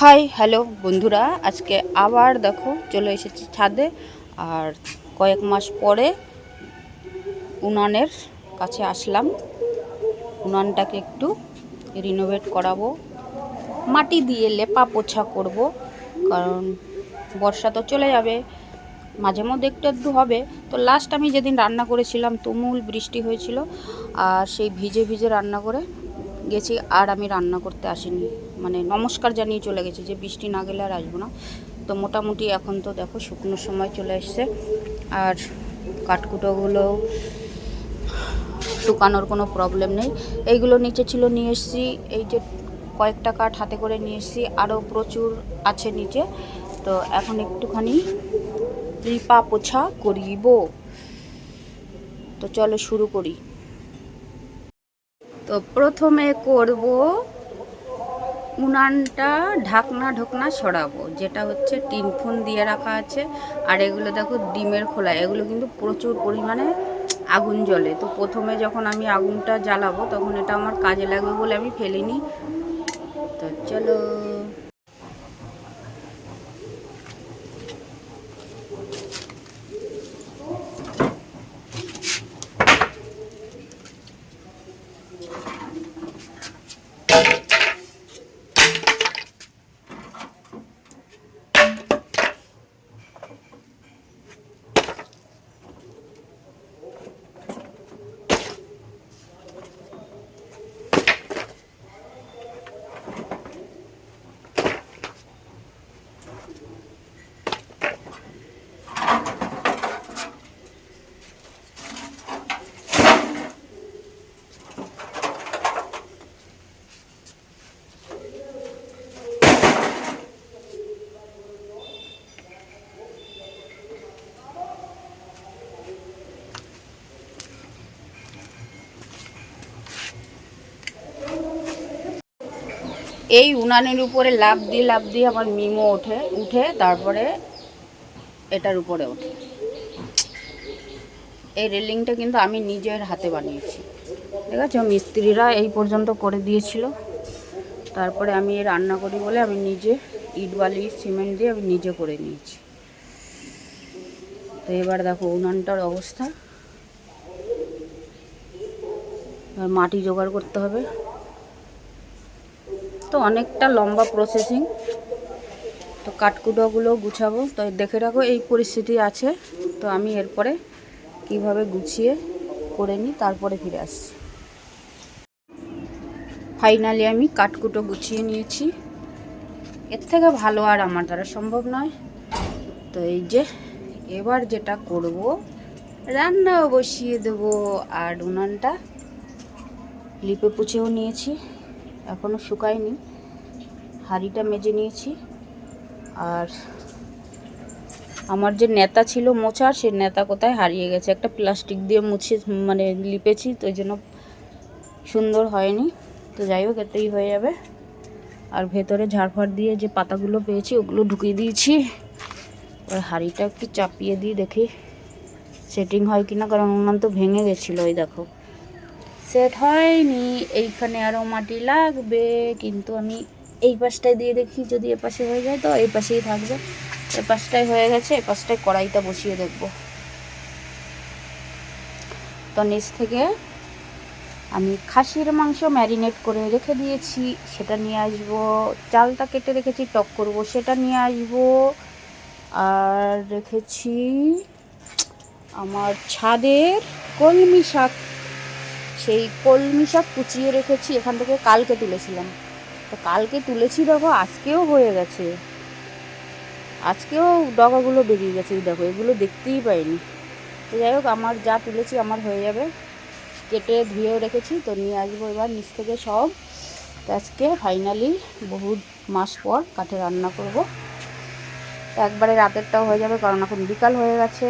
High, hello বন্ধুরা, আজকে আবার দেখো চলে এসেছি ছাদে, আর কয়েক মাস পরে উনানের কাছে আসলাম। উনানটাকে একটু রিনোভেট করাবো, মাটি দিয়ে লেপা পোছা করব, কারণ বর্ষা তো চলে যাবে, মাঝে মধ্যে একটু একটু হবে। তো লাস্ট আমি যেদিন রান্না করেছিলাম তুমুল বৃষ্টি হয়েছিল, আর সেই ভিজে ভিজে রান্না করে গেছি আর আমি রান্না করতে আসিনি। মানে নমস্কার জানিয়ে চলে গেছি যে বৃষ্টি না গেলে আর আসব না। তো মোটামুটি এখন তো দেখো শুকনোর সময় চলে এসছে। আর কাঠকুটোগুলো শুকানোর কোনো প্রবলেম নেই। এইগুলো নিচে ছিল নিয়ে এসেছি। এই যে কয়েকটা কাঠ হাতে করে নিয়ে এসেছি। আরও প্রচুর আছে নিচে। তো এখন একটুখানি লিপা পোছা করিব। তো চলো শুরু করি। তো প্রথমে করব উনানটা ঢাকনা ঢোকনা সরাবো, যেটা হচ্ছে টিন ফোন দিয়ে রাখা আছে। আর এগুলো দেখো ডিমের খোলা, এগুলো কিন্তু প্রচুর পরিমাণে আগুন জ্বলে। তো প্রথমে যখন আমি আগুনটা জ্বালাবো, তখন এটা আমার কাজে লাগবে বলে আমি ফেলিনি। তো চলো। এই উনানের উপরে লাভ দিয়ে লাভ দিয়ে আমার মিমো ওঠে, উঠে তারপরে এটার উপরে ওঠে। এই রেলিংটা কিন্তু আমি নিজের হাতে বানিয়েছি। ঠিক আছে? মিস্ত্রিরা এই পর্যন্ত করে দিয়েছিল। তারপরে আমি এই রান্না করি বলে আমি নিজে ইট বালি সিমেন্ট দিয়ে আমি নিজে করে নিয়েছি। তো এবার দেখো উনানটার অবস্থা। মাটি জোগাড় করতে হবে। তো অনেকটা লম্বা প্রসেসিং তো কাঠকুটোগুলো গুছাবো। তো দেখে রাখো, এই পরিস্থিতি আছে। তো আমি এরপরে কীভাবে গুছিয়ে করে নিই, তারপরে ফিরে আসছি। ফাইনালি আমি কাঠকুটো গুছিয়ে নিয়েছি। এর থেকে ভালো আর আমার দ্বারা সম্ভব নয়। তো এই যে, এবার যেটা করব, রান্নাও বসিয়ে দেবো। আর উনানটা লিপে পুছেও নিয়েছি। এখনও শুকায়নি। হাঁড়িটা মেজে নিয়েছি। আর আমার যে নেতা ছিল মোছার সে নেতা কোথায় হারিয়ে গেছে? একটা প্লাস্টিক দিয়ে মুছে মানে লিপেছি, তো জন্য সুন্দর হয়নি। তো যাই হোক, এতেই হয়ে যাবে। আর ভেতরে ঝাড়ফাড় দিয়ে যে পাতাগুলো পেয়েছি, ওগুলো ঢুকিয়ে দিয়েছি। ওই হাঁড়িটা একটু চাপিয়ে দিই, দেখি সেটিং হয় কিনা, কারণ উনান তো ভেঙে গেছিল, ওই দেখো। সেট হয়নি, এইখানে আরও মাটি লাগবে, কিন্তু আমি এই পাশটায় দিয়ে দেখি যদি এ পাশে হয়ে যায় তো এই পাশেই থাকবে। এ পাশটায় হয়ে গেছে, এ পাশটায় কড়াইটা বসিয়ে দেখব। তো নিচ থেকে আমি খাসির মাংস ম্যারিনেট করে রেখে দিয়েছি, সেটা নিয়ে আসব। চালটা কেটে রেখেছি, টক করব, সেটা নিয়ে আসব। আর রেখেছি আমার ছাদের কলমি শাক। সেই কলমি শাক কুচিয়ে রেখেছি, এখান থেকে কালকে তুলেছিলাম। তো কালকে তুলেছি দেখো, আজকেও হয়ে গেছে। আজকেও ডগাগুলো বেরিয়ে গেছে দেখো, এগুলো দেখতেই পাইনি। তো যাই হোক, আমার যা তুলেছি আমার হয়ে যাবে। কেটে ধুয়েও রেখেছি, তো নিয়ে আসব এবার নিচ থেকে সব। তো আজকে ফাইনালি বহু মাস পর কাঠে রান্না করব। একবারে রাতেরটাও হয়ে যাবে, কারণ এখন বিকাল হয়ে গেছে।